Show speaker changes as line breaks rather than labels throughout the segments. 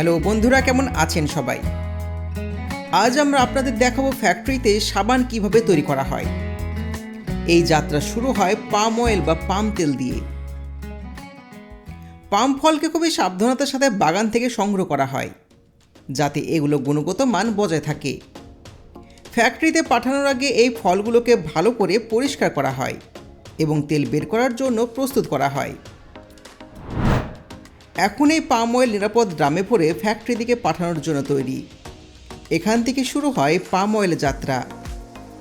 Hello, বন্ধুরা, কেমন আছেন সবাই? আজ আমরা আপনাদের দেখাবো ফ্যাক্টরিতে সাবান কীভাবে তৈরি করা হয়। এই যাত্রা শুরু হয় পাম অয়েল বা পাম তেল দিয়ে। পাম ফলকে খুবই সাবধানতার সাথে বাগান থেকে সংগ্রহ করা হয়, যাতে এগুলো গুণগত মান বজায় থাকে। ফ্যাক্টরিতে পাঠানোর আগে এই ফলগুলোকে ভালো করে পরিষ্কার করা হয় এবং তেল বের করার জন্য প্রস্তুত করা হয়। এখন এই পাম অয়েল নিরাপদ ড্রামে ভরে ফ্যাক্টরি দিকে পাঠানোর জন্য তৈরি। এখান থেকে শুরু হয় পাম অয়েল যাত্রা,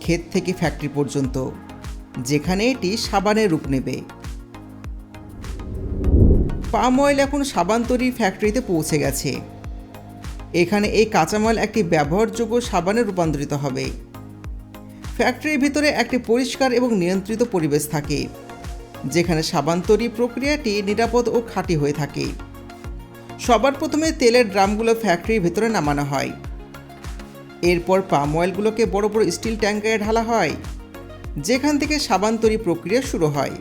ক্ষেত থেকে ফ্যাক্টরি পর্যন্ত, যেখানে এটি সাবানের রূপ নেবে। পাম অয়েল এখন সাবান তৈরির ফ্যাক্টরিতে পৌঁছে গেছে। এখানে এই কাঁচামাল একটি ব্যবহারযোগ্য সাবানে রূপান্তরিত হবে। ফ্যাক্টরির ভিতরে একটি পরিষ্কার এবং নিয়ন্ত্রিত পরিবেশ থাকে, যেখানে সাবান তৈরি প্রক্রিয়াটি নিরাপদ ও খাঁটি হয়ে থাকে। সবার প্রথমে তেলের ড্রামগুলো ফ্যাক্টরির ভিতরে নামানো হয়। এরপর পাম অয়েলগুলোকে বড় বড় স্টিল ট্যাঙ্কারে ঢালা হয়, যেখান থেকে সাবান তৈরি প্রক্রিয়া শুরু হয়।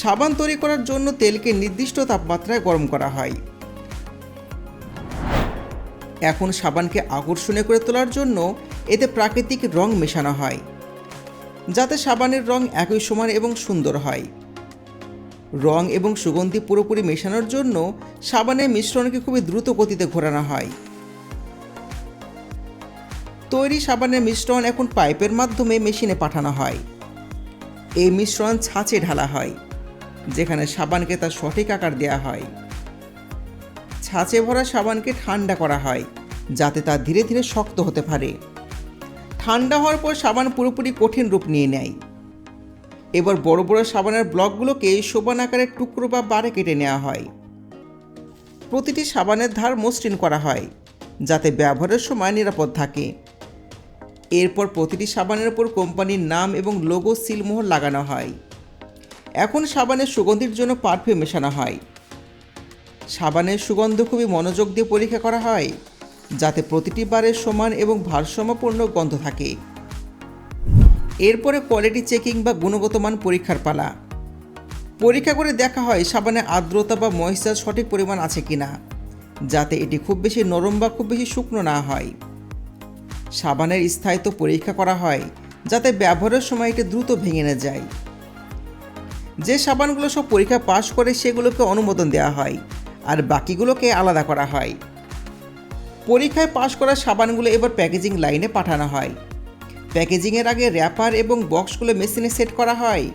সাবান তৈরি করার জন্য তেলকে নির্দিষ্ট তাপমাত্রায় গরম করা হয়। এখন সাবানকে আকর্ষণীয় করে তোলার জন্য এতে প্রাকৃতিক রং মেশানো হয়, যাতে সাবানের রং একই সমান এবং সুন্দর হয়। রং এবং সুগন্ধি পুরোপুরি মেশানোর জন্য সাবানের মিশ্রণকে খুবই দ্রুত গতিতে ঘোরানো হয়। তৈরি সাবানের মিশ্রণ এখন পাইপের মাধ্যমে মেশিনে পাঠানো হয়। এই মিশ্রণ ছাঁচে ঢালা হয়, যেখানে সাবানকে তার সঠিক আকার দেওয়া হয়। ছাঁচে ভরা সাবানকে ঠান্ডা করা হয়, যাতে তা ধীরে ধীরে শক্ত হতে পারে। ঠান্ডা হওয়ার পর সাবান পুরোপুরি কঠিন রূপ নিয়ে নেয়। এবার বড় বড় সাবানের ব্লকগুলোকে সোবান আকারের টুকরো বা বারে কেটে নেওয়া হয়। প্রতিটি সাবানের ধার মসৃণ করা হয়, যাতে ব্যবহারের সময় নিরাপদ থাকে। এরপর প্রতিটি সাবানের উপর কোম্পানির নাম এবং লোগো সিলমোহর লাগানো হয়। এখন সাবানের সুগন্ধির জন্য পারফিউম মেশানো হয়। সাবানের সুগন্ধ খুবই মনোযোগ দিয়ে পরীক্ষা করা হয়, যাতে প্রতিটি বারের সমান এবং ভারসাম্যপূর্ণ গন্ধ থাকে। এরপরে কোয়ালিটি চেকিং বা গুণগত মান পরীক্ষার পালা। পরীক্ষা করে দেখা হয় সাবানে আর্দ্রতা বা ময়েশ্চার সঠিক পরিমাণ আছে কি না যাতে এটি খুব বেশি নরম বা খুব বেশি শুকনো না হয়। সাবানের স্থায়িত্ব পরীক্ষা করা হয়, যাতে ব্যবহারের সময় এটি দ্রুত ভেঙে না যায়। যে সাবানগুলো সব পরীক্ষা পাশ করে সেগুলোকে অনুমোদন দেওয়া হয়, আর বাকিগুলোকে আলাদা করা হয়। পরীক্ষায় পাশ করা সাবানগুলো এবার প্যাকেজিং লাইনে পাঠানো হয়। প্যাকেজিংয়ের আগে র্যাপার এবং বক্সগুলো মেশিনে সেট করা হয়।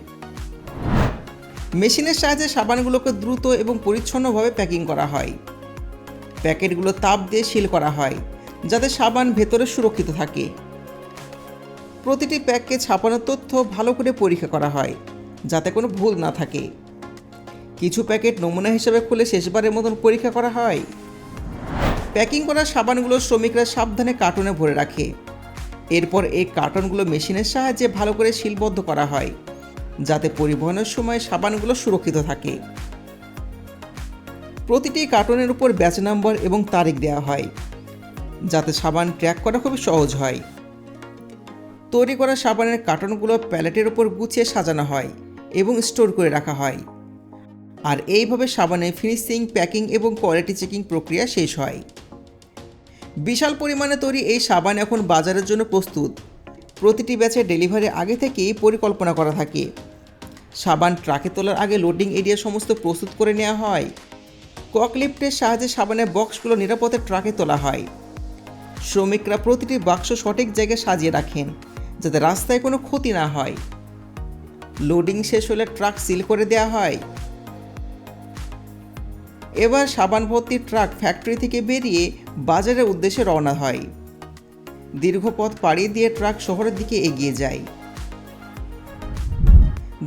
মেশিনের সাহায্যে সাবানগুলোকে দ্রুত এবং পরিচ্ছন্নভাবে প্যাকিং করা হয়। প্যাকেটগুলো তাপ দিয়ে সিল করা হয়, যাতে সাবান ভেতরে সুরক্ষিত থাকে। প্রতিটি প্যাককে ছাপানোর তথ্য ভালো করে পরীক্ষা করা হয়, যাতে কোনো ভুল না থাকে। কিছু প্যাকেট নমুনা হিসেবে খুলে শেষবারের মতন পরীক্ষা করা হয়। প্যাকিং করা সাবানগুলো শ্রমিকরা সাবধানে কার্টুনে ভরে রাখে। এরপর এই কার্টনগুলো মেশিনের সাহায্যে ভালো করে শিলবদ্ধ করা হয়, যাতে পরিবহনের সময় সাবানগুলো সুরক্ষিত থাকে। প্রতিটি কার্টনের উপর ব্যাচ নাম্বার এবং তারিখ দেওয়া হয়, যাতে সাবান ট্র্যাক করা খুবই সহজ হয়। তৈরি করা সাবানের কার্টনগুলো প্যালেটের উপর গুছিয়ে সাজানো হয় এবং স্টোর করে রাখা হয়। আর এইভাবে সাবানের ফিনিশিং, প্যাকিং এবং কোয়ালিটি চেকিং প্রক্রিয়া শেষ হয়। বিশাল পরিমাণে তৈরি এই সাবান এখন বাজারের জন্য প্রস্তুত। প্রতিটি ব্যাচের ডেলিভারি আগে থেকেই পরিকল্পনা করা থাকে। সাবান ট্রাকে তোলার আগে লোডিং এরিয়া সমস্ত প্রস্তুত করে নেওয়া হয়। ককলিফ্টের সাহায্যে সাবানের বক্সগুলো নিরাপদে ট্রাকে তোলা হয়। শ্রমিকরা প্রতিটি বাক্স সঠিক জায়গায় সাজিয়ে রাখেন, যাতে রাস্তায় কোনো ক্ষতি না হয়। লোডিং শেষ হলে ট্রাক সিল করে দেওয়া হয়। এবার সাবান ভর্তি ট্রাক ফ্যাক্টরি থেকে বেরিয়ে বাজারের উদ্দেশ্যে রওনা হয়। দীর্ঘ পথ পাড়ি দিয়ে ট্রাক শহরের দিকে এগিয়ে যায়।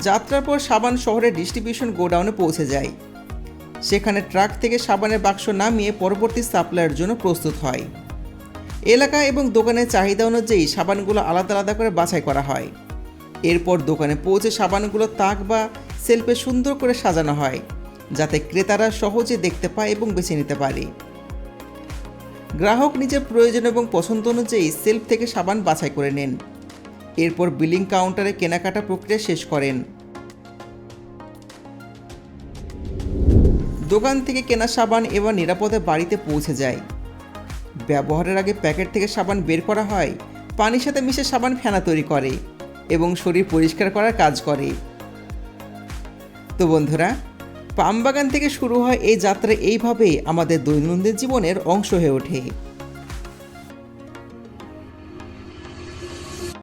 যাত্রার পর সাবান শহরের ডিস্ট্রিবিউশন গোডাউনে পৌঁছে যায়। সেখানে ট্রাক থেকে সাবানের বাক্স নামিয়ে পরবর্তী সাপ্লাইয়ের জন্য প্রস্তুত হয়। এলাকা এবং দোকানের চাহিদা অনুযায়ী সাবানগুলো আলাদা আলাদা করে বাছাই করা হয়। এরপর দোকানে পৌঁছে সাবানগুলো তাক বা সেলফে সুন্দর করে সাজানো হয়, যাতে ক্রেতারা সহজে দেখতে পায় এবং বেছে নিতে পারে। গ্রাহক নিজের প্রয়োজন এবং পছন্দ অনুযায়ী সেলফ থেকে সাবান বাছাই করে নেন। এরপর বিলিং কাউন্টারে কেনাকাটা প্রক্রিয়া শেষ করেন। দোকান থেকে কেনা সাবান এবার নিরাপদে বাড়িতে পৌঁছে যায়। ব্যবহারের আগে প্যাকেট থেকে সাবান বের করা হয়, পানির সাথে মিশে সাবান ফেনা তৈরি করে এবং শরীর পরিষ্কার করার কাজ করে। তো বন্ধুরা পাম বাগান থেকে শুরু হয় এই যাত্রা এইভাবেই আমাদের দৈনন্দিন জীবনের অংশ হয়ে ওঠে।